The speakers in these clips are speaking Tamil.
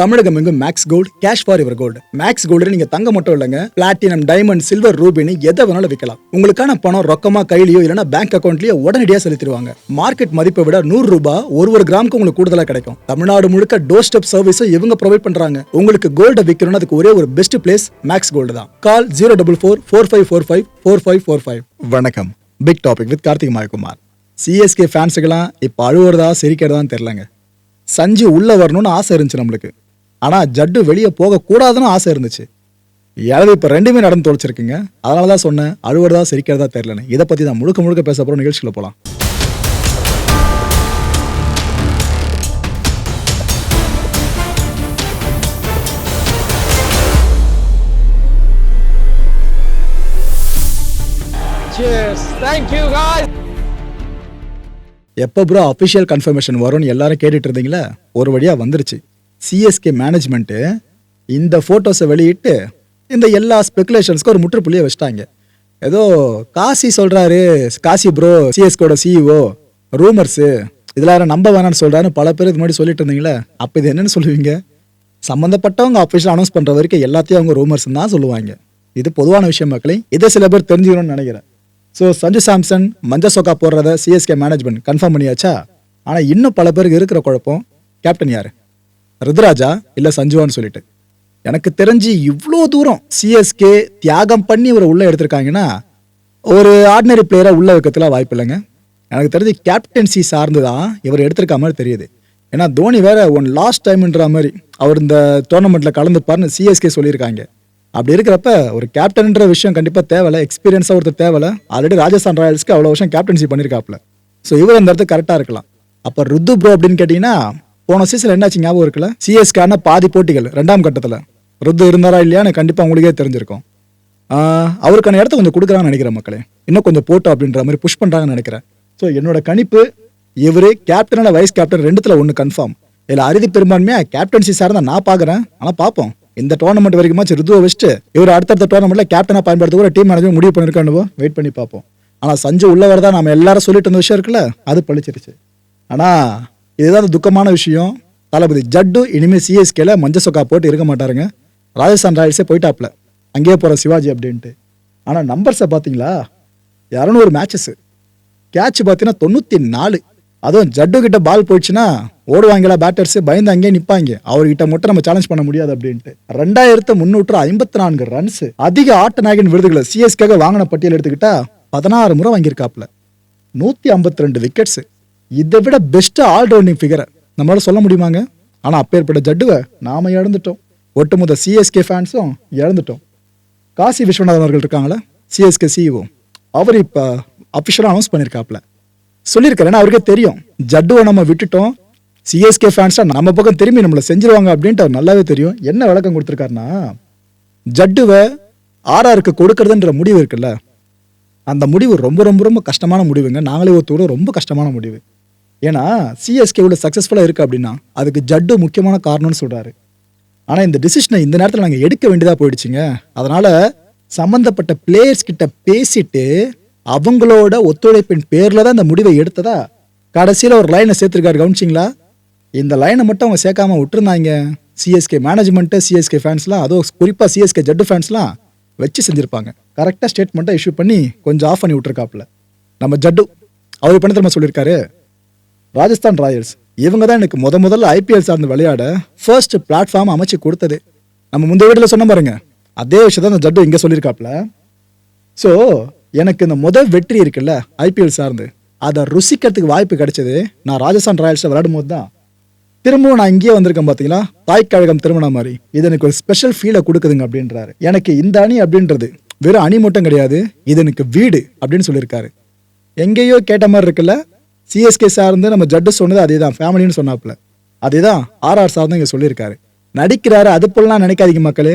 தமிழகம் எங்கும் Max Gold cash for your gold Max Gold நீங்க தங்க மட்டும் இல்லைங்க. பிளாட்டினம் டைமண்ட் சில்வர் ரூபினி எதை வேணாலும் விற்கலாம் உங்களுக்கான பணம் ரொக்கமா கையிலயோ இல்லைன்னா பேங்க் அக்கௌண்ட்லயோ உடனடியாக செலுத்திடுவாங்க. மார்க்கெட் மதிப்பை விட நூறு ரூபாய் ஒரு ஒரு கிராமுக்கு உங்களுக்கு கூடுதலா கிடைக்கும். தமிழ்நாடு முழுக்க டோர் ஸ்டெப் சர்வீஸும் இவங்க ப்ரொவைட் பண்றாங்க. உங்களுக்கு கோல்ட விற்கணும்னு அதுக்கு ஒரே ஒரு பெஸ்ட் பிளேஸ் மேக்ஸ் கோல்டு தான். Call zero double four four five four five four five four five வணக்கம். Big topic with Karthik Mayakumar. CSK ஃபேன்ஸுக்கெல்லாம் இப்போ அழுவுறதா சிரிக்கிறதான்னு தெரிலங்க சஞ்சு உள்ள வரணும்னு ஆசை இருந்துச்சு நம்மளுக்கு. ஆனா ஜட்டு வெளியே போக கூடாதுன்னு ஆசை இருந்துச்சு. ஏழவு இப்ப ரெண்டுமே நடந்து தொலைச்சிருக்குங்க. அதனால தான் சொன்னேன் அழுவுறதா சிரிக்கிறதா தெரியலன்னு. இதை பத்தி தான் முழுக்க முழுக்க பேச போறோம் நிகழ்ச்சியில போலாம். Cheers. Thank you, guys. எப்போ ப்ரோ அஃபிஷியல் கன்ஃபர்மேஷன் வரும்னு எல்லாரும் கேட்டுட்டு இருந்தீங்களா? ஒரு வழியா வந்துருச்சு. சிஎஸ்கே மேனேஜ்மெண்ட்டு இந்த ஃபோட்டோஸை வெளியிட்டு இந்த எல்லா ஸ்பெகுலேஷன்ஸ்க்கும் ஒரு முற்றுப்புள்ளியை வச்சிட்டாங்க. ஏதோ காசி சொல்கிறாரு காசி ப்ரோ சிஎஸ்கோட சிஇஓ ரூமர்ஸு இதில் நம்ப வேணாம்னு சொல்கிறாருன்னு பல பேர் இது மாதிரி சொல்லிட்டு இருந்தீங்களே அப்போ இது என்னென்னு சொல்லுவீங்க? சம்மந்தப்பட்டவங்க அஃபிஷியல் அனௌன்ஸ் பண்ணுற வரைக்கும் எல்லாத்தையும் அவங்க ரூமர்ஸ் தான் சொல்லுவாங்க. இது பொதுவான விஷயம் மக்களே இதை சில பேர் தெரிஞ்சுக்கணும்னு நினைக்கிறேன். ஸோ சஞ்சு சாம்சன் மஞ்ச சோக்கா போடுறத சிஎஸ்கே மேனேஜ்மெண்ட் கன்ஃபார்ம் பண்ணியாச்சா? ஆனால் இன்னும் பல பேருக்கு இருக்கிற குழப்பம் கேப்டன் யாரு? ருத்ராஜா இல்லை சஞ்சுவான்னு சொல்லிட்டு. எனக்கு தெரிஞ்சு இவ்வளோ தூரம் சிஎஸ்கே தியாகம் பண்ணி இவரை உள்ளே எடுத்திருக்காங்கன்னா ஒரு ஆர்டினரி பிளேயரை உள்ள வைக்கிறதுல வாய்ப்பு இல்லைங்க. எனக்கு தெரிஞ்சு கேப்டன்சி சார்ந்து தான் இவர் எடுத்திருக்க மாதிரி தெரியுது. ஏன்னா தோனி வேற ஒன் லாஸ்ட் டைம்ன்ற மாதிரி அவர் இந்த டோர்னமெண்ட்டில் கலந்துப்பார்னு சிஎஸ்கே சொல்லியிருக்காங்க. அப்படி இருக்கிறப்ப ஒரு கேப்டன்ன்ற விஷயம் கண்டிப்பாக தேவையில்ல. எக்ஸ்பீரியன்ஸாக ஒருத்தர் தேவையில்ல. ஆல்ரெடி ராஜஸ்தான் ராயல்ஸ்க்கு அவ்வளோ வருஷம் கேப்டன்சி பண்ணியிருக்காப்புல. ஸோ இவர் அந்த இடத்துக்கு கரெக்டாக இருக்கலாம். அப்போ ருத்து ப்ரோ அப்படின்னு கேட்டிங்கன்னா போன சீசன் என்னாச்சு ஞாபகம் இருக்குல்ல? சிஎஸ்கான பாதி போட்டிகள் ரெண்டாம் கட்டத்தில். ருத்து இருந்தாரா இல்லையான்னு கண்டிப்பாக உங்களுக்கே தெரிஞ்சிருக்கும். அவருக்கான இடத்த கொஞ்சம் கொடுக்குறாங்கன்னு நினைக்கிறேன் மக்களே. இன்னும் கொஞ்சம் போட்டோம் அப்படின்ற மாதிரி புஷ் பண்ணுறாங்கன்னு நினைக்கிறேன். ஸோ என்னோட கணிப்பு இவர் கேப்டனோட வைஸ் கேப்டன் ரெண்டுத்தில் ஒன்று கன்ஃபார்ம் இதில் அறுதி பெரும்பான்மையாக கேப்டன்சி சார் தான் நான் பார்க்குறேன். ஆனால் பார்ப்போம். இந்த டோர்னமெண்ட் வரைக்குமாச்சு ருதுவை வச்சுட்டு இவர் அடுத்தடுத்த டோர்னமெண்ட்டில் கேப்டனாக பயன்படுத்த கூட டீம் மேனேஜர் முடிவு பண்ணிருக்கானுவோ வெயிட் பண்ணி பார்ப்போம். ஆனால் சஞ்சு உள்ளவர் தான் நம்ம எல்லாரும் சொல்லிட்டு இருந்த விஷயம் இருக்குல்ல அது பழிச்சிருச்சு. ஆனால் இதுதான் துக்கமான விஷயம். தளபதி ஜட்டு இனிமேல் சிஎஸ்கேல மஞ்ச சொக்கா போட்டு இருக்க மாட்டாருங்க. ராஜஸ்தான் ராயல்ஸே போயிட்டாப்ல. அங்கேயே போகிற சிவாஜி அப்படின்ட்டு. ஆனால் நம்பர்ஸை பார்த்தீங்களா இரநூறு மேட்சஸ் கேட்ச் பார்த்தீங்கன்னா தொண்ணூற்றி நாலு. அதுவும் ஜட்டு கிட்ட பால் போயிடுச்சுன்னா ஓடுவாங்களா பேட்டர்ஸ் பயந்து அங்கேயே நிற்பாங்க அவர்கிட்ட மட்டும் நம்ம சேலஞ்ச் பண்ண முடியாது அப்படின்ட்டு. ரெண்டாயிரத்து முந்நூற்று ஐம்பத்தி நான்கு ரன்ஸ் அதிக ஆட்ட நாயகன் விருதுகளை சிஎஸ்காக வாங்கின பட்டியல் எடுத்துக்கிட்டா பதினாறு முறை வாங்கியிருக்காப்ல. நூற்றி ஐம்பத்தி ரெண்டு விக்கெட்ஸு இதை விட பெஸ்ட்டு ஆல்ரவுண்டிங் ஃபிகரை நம்மளால் சொல்ல முடியுமாங்க? ஆனால் அப்பேற்பட்ட ஜட்டுவை நாம இழந்துட்டோம். ஒட்டுமொத்த சிஎஸ்கே ஃபேன்ஸும் இழந்துட்டோம். காசி விஸ்வநாதன் அவர்கள் இருக்காங்களே சிஎஸ்கே சிஇஓ அவர் இப்போ அஃபிஷியலாக அனௌன்ஸ் பண்ணியிருக்காப்ல சொல்லியிருக்காரு. ஏன்னா அவருக்கே தெரியும். ஜட்டுவை நம்ம விட்டுட்டோம். சிஎஸ்கே ஃபேன்ஸாக நம்ம பக்கம் திரும்பி நம்மளை செஞ்சிருவாங்க அப்படின்ட்டு அவர் நல்லாவே தெரியும். என்ன விளக்கம் கொடுத்துருக்காருன்னா ஜட்டுவை ஆர்ஆருக்கு கொடுக்கறதுன்ற முடிவு இருக்குல்ல? அந்த முடிவு ரொம்ப ரொம்ப ரொம்ப கஷ்டமான முடிவுங்க. நாங்களே ஒருத்தோட ரொம்ப கஷ்டமான முடிவு. ஏன்னா சிஎஸ்கே இவ்வளோ சக்ஸஸ்ஃபுல்லாக இருக்குது அப்படின்னா அதுக்கு ஜட்டு முக்கியமான காரணம்னு சொல்கிறாரு ஆனால் இந்த டிசிஷனை இந்த நேரத்தில் நாங்கள் எடுக்க வேண்டியதாக போயிடுச்சுங்க. அதனால் சம்மந்தப்பட்ட பிளேயர்ஸ் கிட்ட பேசிட்டு அவங்களோட ஒத்துழைப்பின் பேரில் தான் இந்த முடிவை எடுத்ததா? கடைசியில் ஒரு லைனை சேர்த்துருக்காரு கவனிச்சிங்களா? இந்த லைனை மட்டும் அவங்க சேர்க்காம விட்டுருந்தாங்க. சிஎஸ்கே மேனேஜ்மெண்ட்டு சிஎஸ்கே ஃபேன்ஸ்லாம் அதுவும் குறிப்பாக சிஎஸ்கே ஜட்டு ஃபேன்ஸ்லாம் வச்சு செஞ்சுருப்பாங்க. கரெக்டாக ஸ்டேட்மெண்ட்டாக இஷ்யூ பண்ணி கொஞ்சம் ஆஃப் பண்ணி விட்ருக்காப்புல நம்ம ஜட்டு அவர் பண்ண திரும்ப சொல்லியிருக்காரு ராஜஸ்தான் ராயல்ஸ். இவங்க தான் எனக்கு முத முதல்ல ஐபிஎல் சார்ந்து விளையாட ஃபர்ஸ்ட் பிளாட்ஃபார்ம் அமைச்சு கொடுத்தது. நம்ம முந்தைய வீட்டில் சொன்ன பாருங்க. அதே விஷயத்த அந்த ஜட்டு இங்கே சொல்லியிருக்காப்ல ஸோ எனக்கு இந்த முதல் வெற்றி இருக்குல்ல ஐபிஎல் சார்ந்து. அதை ருசிக்கிறதுக்கு வாய்ப்பு கிடைச்சது நான் ராஜஸ்தான் ராயல்ஸில் விளையாடும் போது தான். திரும்பவும் நான் இங்கேயே வந்திருக்கேன் பார்த்தீங்களா தாய்க்கழகம் திருமணம் மாதிரி. இது எனக்கு ஒரு ஸ்பெஷல் ஃபீலை கொடுக்குதுங்க அப்படின்றாரு. எனக்கு இந்த அணி அப்படின்றது வெறும் அணி மட்டும் கிடையாது இது எனக்கு வீடு அப்படின்னு சொல்லியிருக்காரு. எங்கேயோ கேட்ட மாதிரி இருக்குல்ல சிஎஸ்கே சார்ந்து நம்ம ஜட்டு சொன்னது அதே தான் ஃபேமிலின்னு சொன்னாப்புல. அதே தான் ஆர்ஆர் தான் இங்கே சொல்லியிருக்காரு. நடிக்கிறாரு அது போலலாம் நினைக்காதீங்க மக்களே.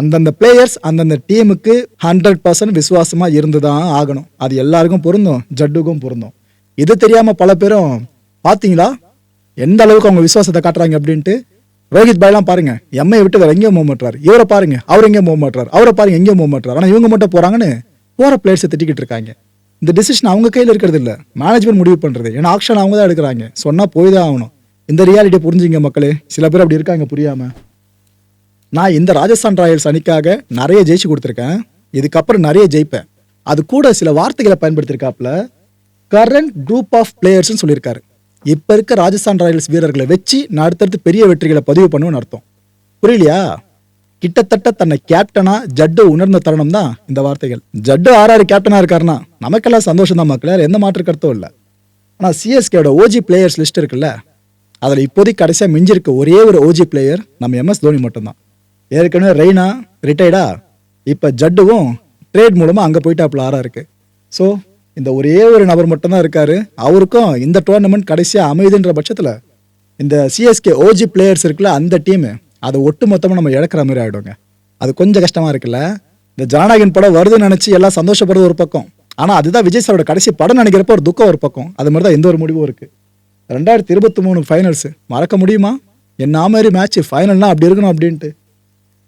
அந்தந்த பிளேயர்ஸ் அந்தந்த டீமுக்கு ஹண்ட்ரட் பர்சன்ட் விசுவாசமாக இருந்து தான் ஆகணும். அது எல்லாருக்கும் பொருந்தும் ஜட்டுக்கும் பொருந்தும். இது தெரியாமல் பல பேரும் பார்த்தீங்களா எந்த அளவுக்கு அவங்க விசுவாசத்தை காட்டுறாங்க? அப்படின்ட்டு ரோஹித் பாய்லாம் பாருங்க எம்ஐ விட்டு வேற எங்கேயும் போக இவரை பாருங்க அவர் எங்கேயும் போக மாட்டாரு அவரை பாருங்க எங்கேயும் போக ஆனால் இவங்க மட்டும் போறாங்கன்னு போற பிளேயர்ஸை திட்டிக்கிட்டு இருக்காங்க. இந்த டிசிஷன் அவங்க கையில் இருக்கிறது இல்லை. மேனேஜ்மெண்ட் முடிவு பண்ணுறது ஏன்னா ஆக்ஷன் அவங்க தான் எடுக்கிறாங்க. சொன்னால் போய் தான் ஆகணும். இந்த ரியாலிட்டியை புரிஞ்சுங்க மக்களே. சில பேர் அப்படி இருக்காங்க புரியாமல் நான் இந்த ராஜஸ்தான் ராயல்ஸ் அணிக்காக நிறைய ஜெயிச்சு கொடுத்துருக்கேன். இதுக்கப்புறம் நிறைய ஜெயிப்பேன். அது கூட சில வார்த்தைகளை பயன்படுத்தியிருக்காப்புல. கரண்ட் குரூப் ஆஃப் பிளேயர்ஸ்னு சொல்லியிருக்காரு. இப்போ இருக்க ராஜஸ்தான் ராயல்ஸ் வீரர்களை வச்சு நான் அடுத்தடுத்து பெரிய வெற்றிகளை பதிவு பண்ணுவேன்னு அர்த்தம். புரியலையா? கிட்டத்தட்ட தன்னை கேப்டனா ஜட்டு உணர்ந்த தருணம் தான் இந்த வார்த்தைகள். ஜட்டு ஆறாறு கேப்டனா இருக்காருன்னா நமக்கெல்லாம் சந்தோஷம் தான் மக்கள் எந்த மாற்று கருத்தும் இல்லை. ஆனால் சிஎஸ்கேட ஓஜி பிளேயர்ஸ் லிஸ்ட் இருக்குல்ல அதில் இப்போதைக்கு கடைசியாக மிஞ்சிருக்க ஒரே ஒரு ஓஜி பிளேயர் நம்ம எம்எஸ் தோனி மட்டும்தான். ஏற்கனவே ரெய்னா ரிட்டையர்டா இப்போ ஜட்டுவும் ட்ரேட் மூலமாக அங்கே போயிட்டாப்புல ஆறா இருக்கு. ஸோ இந்த ஒரே ஒரு நபர் மட்டும்தான் இருக்காரு. அவருக்கும் இந்த டோர்னமெண்ட் கடைசியாக அமையுதுன்ற பட்சத்தில் இந்த சிஎஸ்கே ஓஜி பிளேயர்ஸ் இருக்குல்ல அந்த டீமு அதை ஒட்டு மொத்தமாக நம்ம இழக்கிற மாதிரி ஆகிடுங்க அது கொஞ்சம் கஷ்டமாக இருக்குல்ல? இந்த ஜனநாயகன் படம் வருதுன்னு நினச்சி எல்லாம் சந்தோஷப்படுறது ஒரு பக்கம். ஆனால் அதுதான் விஜய் சாரோட கடைசி படம் நினைக்கிறப்ப ஒரு துக்கம் ஒரு பக்கம். அது மாதிரி தான் எந்த ஒரு முடிவும் இருக்குது ரெண்டாயிரத்தி இருபத்தி மூணு ஃபைனல்ஸு மறக்க முடியுமா? என்ன மாதிரி மேட்ச் ஃபைனல்னா அப்படி இருக்கணும் அப்படின்ட்டு.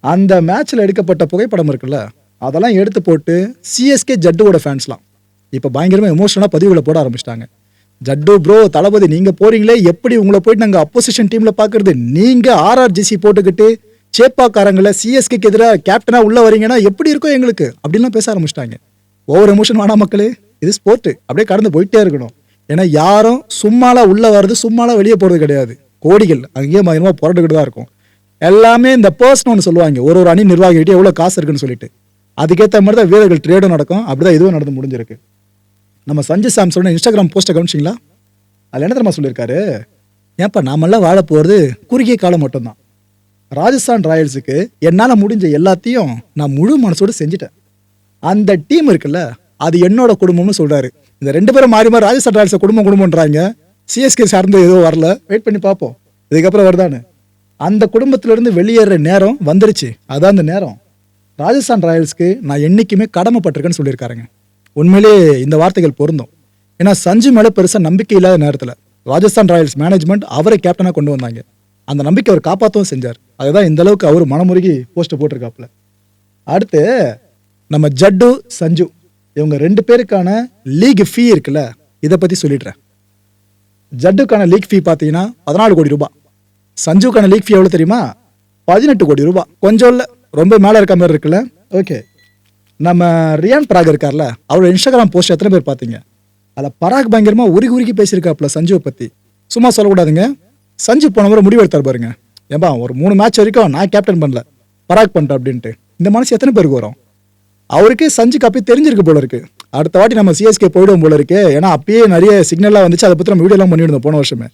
அந்த மேட்ச்சில் எடுக்கப்பட்ட புகைப்படம் இருக்குல்ல? அதெல்லாம் எடுத்து போட்டு சிஎஸ்கே ஜட்டுவோட ஃபேன்ஸ்லாம் இப்போ பயங்கரமாக எமோஷனாக பதிவுகளை போட ஆரம்பிச்சிட்டாங்க. ஜட்டு ப்ரோ தளபதி நீங்கள் போறீங்களே? எப்படி உங்களை போயிட்டு நாங்கள் அப்போசிஷன் டீமில் பார்க்கறது நீங்கள் ஆர்ஆர்ஜிசி போட்டுக்கிட்டு சேப்பாக்காரங்களை சிஎஸ்கேக்கு எதிராக கேப்டனாக உள்ளே வரீங்கன்னா எப்படி இருக்கும் எங்களுக்கு? அப்படின்லாம் பேச ஆரம்பிச்சிட்டாங்க. ஒவ்வொரு எமோஷன் வேணா மக்களே. இது ஸ்போர்ட்டு அப்படியே கடந்து போயிட்டே இருக்கணும். ஏன்னா யாரும் சும்மாலாம் உள்ளே வர்றது சும்மாலாம் வெளியே போகிறது கிடையாது. கோடிகள். அங்கேயே பயங்கரமாக புரட்டுக்கிட்டு தான் இருக்கும். எல்லாமே இந்த பர்சன் ஒன்று சொல்லுவாங்க. ஒரு ஒரு அணி நிர்வாகிகிட்டே எவ்வளோ காசு இருக்குன்னு சொல்லிட்டு. அதுக்கேற்ற மாதிரி தான் வீரர்கள் ட்ரேடும் நடக்கும். அப்படிதான் இதுவும் நடந்து முடிஞ்சிருக்கு. நம்ம சஞ்சய் சாம்சனோட இன்ஸ்டாகிராம் போஸ்ட்டை கவனிச்சிங்களா? அதில் என்ன தெரியுமா சொல்லியிருக்காரு? ஏன்ப்பா நாமெல்லாம் வாழ போகிறது குறுகிய காலம் மட்டும்தான். ராஜஸ்தான் ராயல்ஸுக்கு என்னால் முடிஞ்ச எல்லாத்தையும் நான் முழு மனசோடு செஞ்சுட்டேன். அந்த டீம் இருக்குல்ல அது என்னோட குடும்பம்னு சொல்கிறாரு இந்த ரெண்டு பேரும் மாறி மாறி ராஜஸ்தான் ராயல்ஸை குடும்பம் குடும்பம்ன்றாங்க. சிஎஸ்கே சார்ந்து எதுவும் வரல. வெயிட் பண்ணி பார்ப்போம். இதுக்கப்புறம் வருதான்னு. அந்த குடும்பத்திலேருந்து வெளியேற நேரம் வந்துருச்சு. அதான் அந்த நேரம். ராஜஸ்தான் ராயல்ஸ்க்கு நான் என்றைக்குமே கடமைப்பட்டிருக்கேன்னு சொல்லியிருக்காருங்க. உண்மையிலே இந்த வார்த்தைகள் பொருந்தும். ஏன்னா சஞ்சு மேலே பெருசாக நம்பிக்கை இல்லாத நேரத்தில் ராஜஸ்தான் ராயல்ஸ் மேனேஜ்மெண்ட் அவரை கேப்டனாக கொண்டு வந்தாங்க. அந்த நம்பிக்கை அவர் காப்பாற்றவும் செஞ்சார். அதுதான் இந்த அளவுக்கு அவர் மனமுருகி போஸ்ட்டு போட்டிருக்காப்புல. அடுத்து நம்ம ஜட்டு சஞ்சு இவங்க ரெண்டு பேருக்கான லீக் ஃபீ இருக்குல்ல இதை பற்றி சொல்லிடுறேன். ஜட்டுக்கான லீக் ஃபீ பார்த்தீங்கன்னா பதினாலு கோடி ரூபாய். சஞ்சுக்கான லீக் ஃபீ எவ்வளோ தெரியுமா? பதினெட்டு கோடி ரூபாய். கொஞ்சம் இல்லை ரொம்ப மேலே இருக்க மாதிரி இருக்குல்ல? ஓகே நம்ம ரியான் பராக் இருக்கார்ல அவரோட இன்ஸ்டாகிராம் போஸ்ட் எத்தனை பேர் பார்த்தீங்க? அதில் பராக் பயங்கரமாக உருகி உருகி பேசியிருக்காப்புல சஞ்சுவை பற்றி சும்மா சொல்லக்கூடாதுங்க. சஞ்சு போன முறை முடிவு எடுத்தார் பாருங்க. ஏன்பா ஒரு மூணு மேட்ச் வரைக்கும் நான் கேப்டன் பண்ணல. பராக் பண்ணிட்டேன் அப்படின்ட்டு. இந்த மனசு எத்தனை பேருக்கு வரும்? அவருக்கே சஞ்சுக்கு அப்பயே தெரிஞ்சிருக்கு போல இருக்கு. அடுத்த வாட்டி நம்ம சிஎஸ்கே போயிடும் போல இருக்கு. ஏன்னா அப்பயே நிறைய சிக்னல்லாம் வந்துச்சு. அதை பற்றி நம்ம வீடியோலாம் பண்ணியிருந்தோம் போன வருஷமே.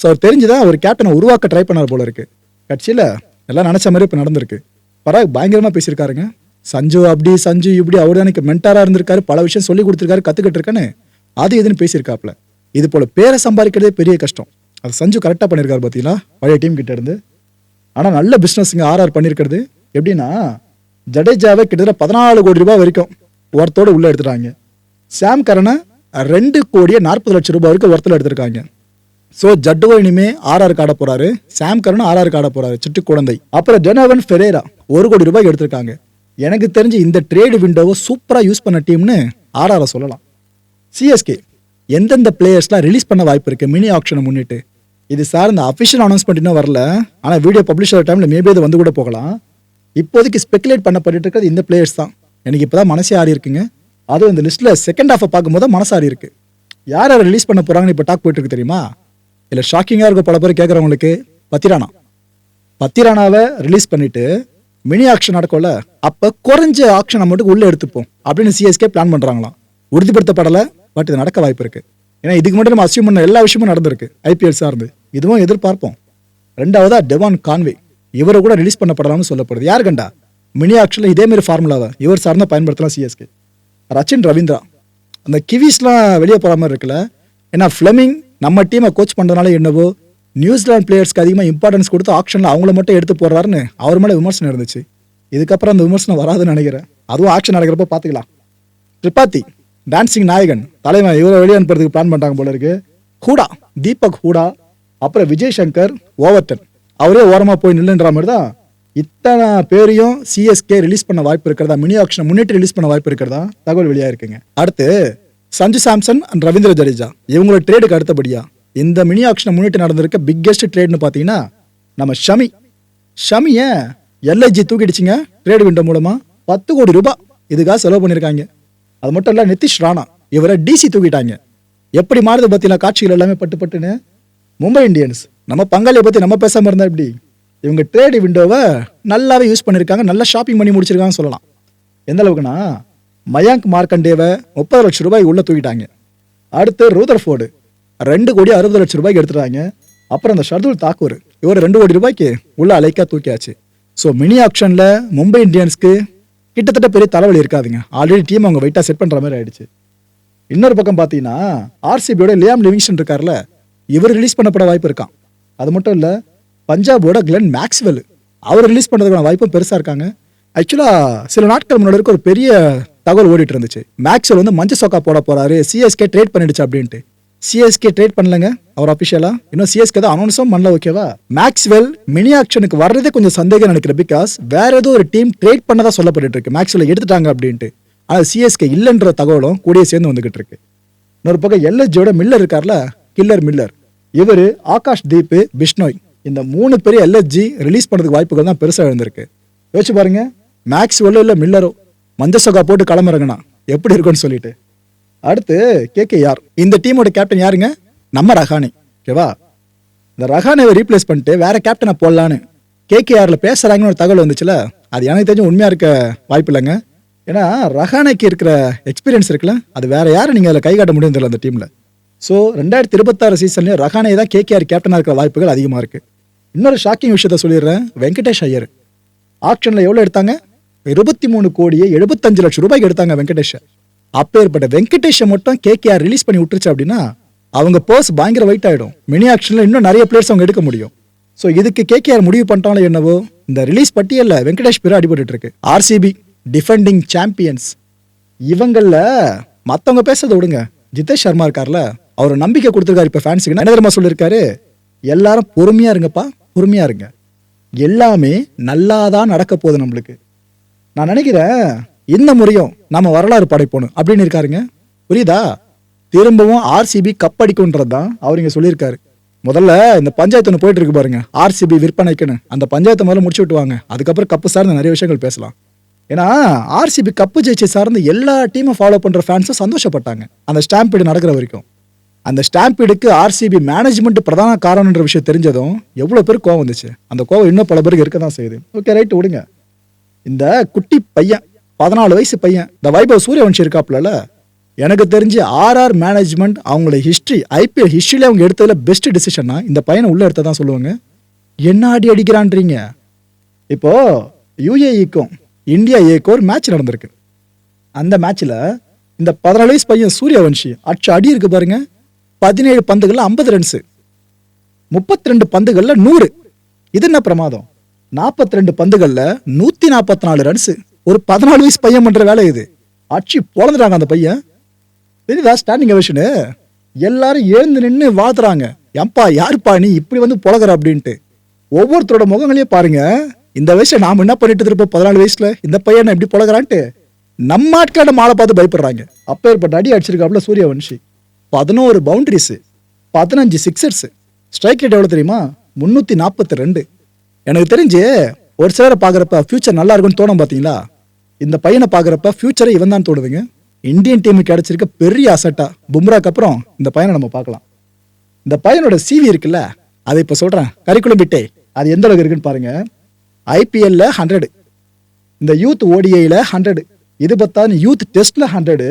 ஸோ அவர் தெரிஞ்சுதான் அவர் கேப்டனை உருவாக்க ட்ரை பண்ணார் போல இருக்கு. கட்சியில் எல்லாம் நினச்ச மாதிரி இப்போ நடந்திருக்கு. பராக் பயங்கரமாக பேசியிருக்காருங்க. சஞ்சு அப்படி சஞ்சு இப்படி அவர் தான் எனக்கு மென்டாராக இருந்திருக்காரு பல விஷயம் சொல்லி கொடுத்துருக்காரு கற்றுக்கிட்டு இருக்கேன்னு அது எதுன்னு பேசியிருக்காப்புல. இது போல் பேரை சம்பாதிக்கிறதே பெரிய கஷ்டம். அது சஞ்சு கரெக்டாக பண்ணியிருக்காரு பார்த்தீங்களா? பழைய டீம் கிட்ட இருந்து. ஆனால் நல்ல பிஸ்னஸ்ங்க ஆர்ஆர் பண்ணியிருக்கிறது. எப்படின்னா ஜடேஜாவை கிட்டத்தட்ட பதினாலு கோடி ரூபாய் வரைக்கும் ஒருத்தோடு உள்ளே எடுத்துட்டாங்க. சாம் கரனை ரெண்டு கோடியே நாற்பது லட்சம் ரூபாய் வரைக்கும் ஒருத்தல எடுத்திருக்காங்க. ஸோ ஜட்டுவோ இனிமே ஆர்ஆர் காட போறாரு. சாம் கரனும் ஆர்ஆர் காட போறாரு சிட்டு குழந்தை. அப்புறம் ஜெனவன் ஃபெரேரா ஒரு கோடி ரூபாய் எடுத்திருக்காங்க. எனக்கு தெரிஞ்சு இந்த ட்ரேடு விண்டோவை சூப்பராக யூஸ் பண்ண டீம்னு ஆர்ஆரை சொல்லலாம். சிஎஸ்கே எந்தெந்த பிளேயர்ஸ்லாம் ரிலீஸ் பண்ண வாய்ப்பு இருக்குது மினி ஆப்ஷனை முன்னிட்டு. இது சார் இந்த அஃபிஷியல் அனௌன்ஸ்மெண்ட் இன்னும் வரல. ஆனால் வீடியோ பப்ளிஷ் ஆகிற டைமில் மேபி அது வந்து கூட போகலாம். இப்போதைக்கு ஸ்பெகுலேட் பண்ணப்பட்டு இருக்கிறது இந்த பிளேயர்ஸ் தான். எனக்கு இப்போ தான் மனசே ஆறி இருக்குங்க. அதுவும் இந்த லிஸ்ட்டில் செகண்ட் ஹாஃபை பார்க்கும்போது மனசு ஆறி இருக்கு. யார் யாரை ரிலீஸ் பண்ண போகிறாங்கன்னு இப்போ டாக் போயிட்டு இருக்கு தெரியுமா? இல்லை ஷாக்கிங்காக இருக்க பல பேர் கேட்குறவங்களுக்கு பத்திரானா. பத்திரானாவை ரிலீஸ் பண்ணிவிட்டு மினி ஆக்ஷன் நடக்கும்ல அப்போ குறைஞ்ச ஆக்ஷன் அமௌண்ட்டுக்கு உள்ளே எடுத்துப்போம் அப்படின்னு சிஎஸ்கே பிளான் பண்ணுறாங்களாம் உறுதிப்படுத்தப்படலை பட் இது நடக்க வாய்ப்பு இருக்கு. ஏன்னா இதுக்கு மட்டும் நம்ம அசியூம் பண்ண எல்லா விஷயமும் நடந்திருக்கு ஐபிஎல் சார்ந்து. இதுவும் எதிர்பார்ப்போம். ரெண்டாவதா டெவான் கான்வே இவரை கூட ரிலீஸ் பண்ணப்படலாம்னு சொல்லப்படுது. யார் கண்டா? மினி ஆக்ஷனில் இதே மாதிரி ஃபார்முலாவை இவர் சார்ந்த பயன்படுத்தலாம் சிஎஸ்கே ரச்சின் ரவீந்திரா. அந்த கிவிஸ்லாம் வெளியே போகிற மாதிரி இருக்குல்ல ஏன்னா ஃப்ளமிங் நம்ம டீமை கோச் பண்ணுறதுனால என்னவோ நியூசிலாந்து பிளேயர்ஸ்க்கு அதிகமாக இம்பார்ட்டன்ஸ் கொடுத்து ஆக்ஷனில் அவங்கள மட்டும் எடுத்து போடுறாருன்னு அவர் மேலே விமர்சனம் இருந்துச்சு. இதுக்கப்புறம் அந்த விமர்சனம் வராதுன்னு நினைக்கிறேன். அதுவும் ஆக்ஷன் நடக்கிறப்ப பார்த்துக்கலாம். திரிபாத்தி டான்சிங் நாயகன் தலைவன் இவரை வெளியே அனுப்புறதுக்கு பிளான் பண்ணிட்டாங்க போல இருக்கு. ஹூடா தீபக் ஹூடா அப்புறம் விஜய் சங்கர் ஓவர்டன். அவரே ஓரமாக போய் நில்லுன்ற மாதிரி தான் இத்தனை பேரையும் சிஎஸ்கே ரிலீஸ் பண்ண வாய்ப்பு இருக்கிறதா? மினி ஆக்ஷனை முன்னிட்டு ரிலீஸ் பண்ண வாய்ப்பு இருக்கிறதா? தகவல் வெளியாக இருக்குங்க அடுத்து சஞ்சு சாம்சன் அண்ட் ரவீந்திர ஜடேஜா. இவங்களோட ட்ரேடுக்கு அடுத்தபடியா? இந்த மினி ஆக்ஷனை முன்னிட்டு நடந்திருக்க பிக்கெஸ்ட் ட்ரேட்னு பார்த்தீங்கன்னா நம்ம ஷமி. ஷமிய எல்ஐஜி தூக்கிடுச்சுங்க? ட்ரேட் விண்டோ மூலமா? பத்து கோடி ரூபாய் இதுக்காக செலவு பண்ணியிருக்காங்க. அது மட்டும் இல்லை நிதிஷ் ராணா இவரை டிசி தூக்கிட்டாங்க. எப்படி மாறுது பற்றின காட்சிகள் எல்லாமே பட்டு பட்டுன்னு? மும்பை இந்தியன்ஸ் நம்ம பங்காளியை பற்றி நம்ம பேசாமல் இருந்தா எப்படி? இவங்க ட்ரேட் விண்டோவை நல்லாவே யூஸ் பண்ணியிருக்காங்க நல்லா ஷாப்பிங் பண்ணி முடிச்சிருக்காங்கன்னு சொல்லலாம். எந்த அளவுக்குன்னா மயாங்க் மார்க்கண்டேவை முப்பது லட்சம் ரூபாய் உள்ள தூக்கிட்டாங்க. அடுத்து ரூதர்ஃபோர்டு ரெண்டு கோடி அறுபது லட்சம் ரூபாய்க்கு எடுத்துட்டாங்க. அப்புறம் அந்த ஷர்துல் தாக்கூர் இவர் ரெண்டு கோடி ரூபாய்க்கு உள்ள அலைக்கா தூக்கியாச்சு. ஸோ மினி ஆப்ஷனில் மும்பை இந்தியன்ஸ்க்கு கிட்டத்தட்ட பெரிய தலைவலி இருக்காதுங்க. ஆல்ரெடி டீம் அவங்க வெயிட்டாக செட் பண்ணுற மாதிரி ஆயிடுச்சு. இன்னொரு பக்கம் பார்த்தீங்கன்னா ஆர்சிபியோட லியாம் லிவிங்ஸ்டன் இருக்கார்ல இவர் ரிலீஸ் பண்ணப்பட வாய்ப்பு இருக்கான் அது மட்டும் இல்லை பஞ்சாபோட கிளென் மேக்ஸ்வெல் அவர் ரிலீஸ் பண்ணுறதுக்கான வாய்ப்பும் பெருசாக இருக்காங்க. ஆக்சுவலாக சில நாட்கள் முன்னாடி இருக்க ஒரு பெரிய தகவல் ஓடிட்டு இருந்துச்சு. மேக்ஸ்வெல் வந்து மஞ்ச சோக்கா போட போகிறாரு சிஎஸ்கே ட்ரேட் பண்ணிடுச்சு அப்படின்ட்டு. சிஎஸ்கே ட்ரேட் பண்ணலங்க அவர் அபிஷியலா இன்னும் சிஎஸ்கே தான் அனௌன்ஸும் பண்ணல ஓகேவா மேக்ஸ்வெல் மினி ஆக்ஷனுக்கு வர்றதே கொஞ்சம் சந்தேகம் நினைக்கிறேன் பிகாஸ் வேற ஏதோ ஒரு டீம் ட்ரேட் பண்ணதா சொல்லப்பட்டு இருக்கு. மேக்ஸ்வெல் எடுத்துட்டாங்க அப்படின்ட்டு. ஆனால் சிஎஸ்கே இல்லைன்ற தகவலும் கூடிய சேர்ந்து வந்துகிட்டு இருக்கு. இன்னொரு பக்கம் எல்எஸ்ஜியோட மில்லர் இருக்கார்ல கில்லர் மில்லர் இவர் ஆகாஷ் தீப் பிஷ்னோய் இந்த மூணு பேர் எல்எஸ்ஜி ரிலீஸ் பண்ணதுக்கு வாய்ப்புகள் தான் பெருசாக இருந்திருக்கு. யோசிச்சு பாருங்க மேக்ஸ் இல்லை மில்லரோ மஞ்ச சொகா போட்டு கிளம்புறங்கண்ணா எப்படி இருக்கும்னு சொல்லிட்டு. அடுத்து கேகேஆர். இந்த டீமோட கேப்டன் யாருங்க? நம்ம ரஹானே. ஓகேவா? இந்த ரஹானேவை ரீப்ளேஸ் பண்ணிட்டு வேற கேப்டனை போடலான்னு கேகேஆரில் பேசுகிறாங்கன்னு ஒரு தகவல் வந்துச்சுல? அது எனக்கு தெரிஞ்சு உண்மையாக இருக்க வாய்ப்பு இல்லைங்க. ஏன்னா ரஹானேக்கு இருக்கிற எக்ஸ்பீரியன்ஸ் இருக்குல்ல அது வேற யாரும் நீங்கள் அதில் கை காட்ட முடியும் தெரியல அந்த டீமில். ஸோ ரெண்டாயிரத்தி இருபத்தாறு சீசன்லயும் ரஹானே தான் கேகேஆர் கேப்டனாக இருக்கிற வாய்ப்புகள் அதிகமாக இருக்குது இன்னொரு ஷாக்கிங் விஷயத்த சொல்லிடுறேன். வெங்கடேஷ் ஐயர். ஆக்ஷனில் எவ்வளோ எடுத்தாங்க? இருபத்தி மூணு கோடியே எழுபத்தஞ்சு லட்சம் ரூபாய்க்கு எடுத்தாங்க வெங்கடேஷ். அப்பேற்பட்ட வெங்கடேஷை மட்டும் கேகேஆர் ரிலீஸ் பண்ணி விட்டுருச்சு அப்படின்னா அவங்க பர்ஸ் பயங்கர வெயிட் ஆகிடும் மினி ஆக்ஷனில் இன்னும் நிறைய பிளேயர்ஸ் அவங்க எடுக்க முடியும். ஸோ இதுக்கு கேகேஆர் முடிவு பண்ணிட்டாங்களோ என்னவோ இந்த ரிலீஸ் பட்டியலில் வெங்கடேஷ் பேர் அடிபட்டு இருக்கு. ஆர்சிபி டிஃபெண்டிங் சாம்பியன்ஸ் இவங்களில் மற்றவங்க பேசுறதை விடுங்க. ஜிதேஷ் சர்மா இருக்கார்ல அவர் நம்பிக்கை கொடுத்துருக்காரு இப்போ ஃபேன்ஸுக்கு என்ன தெரியுமா சொல்லியிருக்காரு? எல்லாரும் பொறுமையாக இருங்கப்பா பொறுமையாக இருங்க. எல்லாமே நல்லா தான் நடக்க போகுது நம்மளுக்கு. நான் நினைக்கிறேன் இந்த முறையும் நம்ம வரலாறு படைப்போணும். அப்படின்னு இருக்காருங்க. புரியுதா? திரும்பவும் ஆர்சிபி கப் அடிக்கும்ன்றது தான் அவர் இங்கே சொல்லியிருக்காரு. முதல்ல இந்த பஞ்சாயத்து ஒன்று போயிட்டு இருக்கு பாருங்க. ஆர்சிபி விற்பனைக்குன்னு. அந்த பஞ்சாயத்தை முதல்ல முடிச்சு விட்டுவாங்க. அதுக்கப்புறம் கப்பு சார்ந்த நிறைய விஷயங்கள் பேசலாம். ஏன்னா ஆர்சிபி கப்பு ஜெயிச்சு சார்ந்து எல்லா டீமும் ஃபாலோ பண்ணுற ஃபேன்ஸும் சந்தோஷப்பட்டாங்க. அந்த ஸ்டாம்பீடு நடக்கிற வரைக்கும். அந்த ஸ்டாம்பீடுக்கு ஆர்சிபி மேனேஜ்மெண்ட் பிரதான காரணம்ன்ற விஷயம் தெரிஞ்சதும் எவ்வளோ பேர் கோவம் வந்துச்சு. அந்த கோவம் இன்னும் பல பேருக்கு இருக்க தான் செய்யுது. ஓகே ரைட் விடுங்க. இந்த குட்டி பையன் பதினாலு வயசு பையன். இந்த வைபவ் சூரியவன்ஷி இருக்காப்புல எனக்கு தெரிஞ்சு ஆர்ஆர் மேனேஜ்மெண்ட் அவங்களோட ஹிஸ்ட்ரி ஐபிஎல் ஹிஸ்ட்ரியில் அவங்க எடுத்ததில் பெஸ்ட் டிசிஷன்னா இந்த பையனை உள்ள எடுத்ததான் சொல்லுவாங்க. என்ன அடி அடிக்கிறான்றீங்க? இப்போ யுஏஇக்கும் இந்தியா ஏக்கும் ஒரு மேட்ச் நடந்திருக்கு. அந்த மேட்ச்சில் இந்த பதினாலு வயசு பையன் சூரியவன்ஷி அச்ச அடி இருக்கு பாருங்க. பதினேழு பந்துகளில் ஐம்பது ரன்ஸு முப்பத்தி ரெண்டு பந்துகளில் நூறு. இது என்ன பிரமாதம்? நாற்பத்தி ரெண்டு பந்துகளில் நூற்றி நாற்பத்தி நாலு ரன்ஸு ஒரு பதினாலு வயசு பையன் பண்ணுற வேலை இது. ஆட்சி பொழந்துட்டாங்க அந்த பையன். தெரியுதா? ஸ்டாண்டிங் அவஷனு எல்லாரும் எழுந்து நின்று வாழ்த்துறாங்க. எம்பா யாருப்பா நீ இப்படி வந்து புழகிற அப்படின்ட்டு. ஒவ்வொருத்தரோட முகங்களையும் பாருங்க. இந்த வயசுல நாம் என்ன பண்ணிட்டு இருப்போம்? பதினாலு வயசுல இந்த பையனை எப்படி பொழகுறான்ட்டு. நம்ம ஆட்களோட மாலை பார்த்து பயப்படுறாங்க. அப்பேற்பட்ட அடி அடிச்சிருக்காப்புல சூரியவன்ஷி பதினோரு பவுண்ட்ரிஸு பதினஞ்சு சிக்ஸர்ஸு ஸ்ட்ரைக் ரேட் எவ்வளோ தெரியுமா? முந்நூற்றி நாற்பத்தி ரெண்டு. எனக்கு தெரிஞ்சு ஒரு சிலரை பார்க்குறப்ப ஃப்யூச்சர் நல்லா இருக்கும்னு தோணும் பார்த்தீங்களா இந்த பையனை பார்க்குறப்ப ஃபியூச்சரை இவன் தான் தோணுதுங்க இந்தியன் டீமுக்கு கிடைச்சிருக்க பெரிய அசட்டா பும்ராக்கு அப்புறம் இந்த பையனை நம்ம பார்க்கலாம். இந்த பையனோட சிவி இருக்குல்ல அதை இப்போ சொல்கிறேன் கரிக்குலம் பிட்டே அது எந்த அளவுக்கு இருக்குன்னு பாருங்க. ஐபிஎல்ல ஹண்ட்ரடு இந்த யூத் ஓடிஐயில் ஹண்ட்ரடு இது பார்த்தாலும் யூத் டெஸ்ட்ல ஹண்ட்ரடு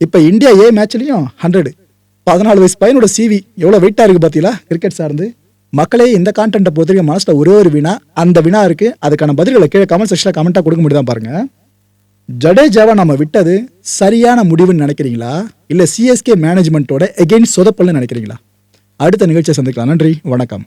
இப்போ இந்தியா ஏ மேட்ச்லேயும் ஹண்ட்ரடு பதினாலு வயசு பையனோட சிவி எவ்வளோ வெயிட்டா இருக்கு பார்த்தீங்களா கிரிக்கெட் சார்ந்து. மக்களே இந்த கான்டென்ட்டை பொறுத்தவரைக்கும் மனசில் ஒரே ஒரு வினா அந்த வினா இருக்கு. அதுக்கான பதில்களை கீழே கமெண்ட் செக்ஷனில் கமெண்ட்டாக கொடுக்க முடியுதான் பாருங்க. ஜடேஜாவை நம்ம விட்டது சரியான முடிவுன்னு நினைக்கிறீங்களா? இல்லை சிஎஸ்கே மேனேஜ்மெண்ட்டோட எகெயின்ஸ்ட் சொதப்பல்னு நினைக்கிறீங்களா? அடுத்த நிகழ்ச்சியை சந்திக்கலாம். நன்றி. வணக்கம்.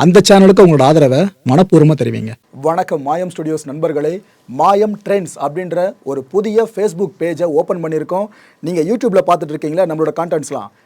அந்த சேனலுக்கு உங்களோட ஆதரவை மனப்பூர்வமாக தெரிவிங்க. வணக்கம் மாயம் ஸ்டுடியோஸ் நண்பர்களே. மாயம் ட்ரெண்ட்ஸ் அப்படின்ற ஒரு புதிய ஃபேஸ்புக் பேஜை ஓப்பன் பண்ணியிருக்கோம். நீங்கள் யூடியூப்பில் பார்த்துட்டு இருக்கீங்களா? நம்மளோட கான்டென்ட்ஸ்லாம்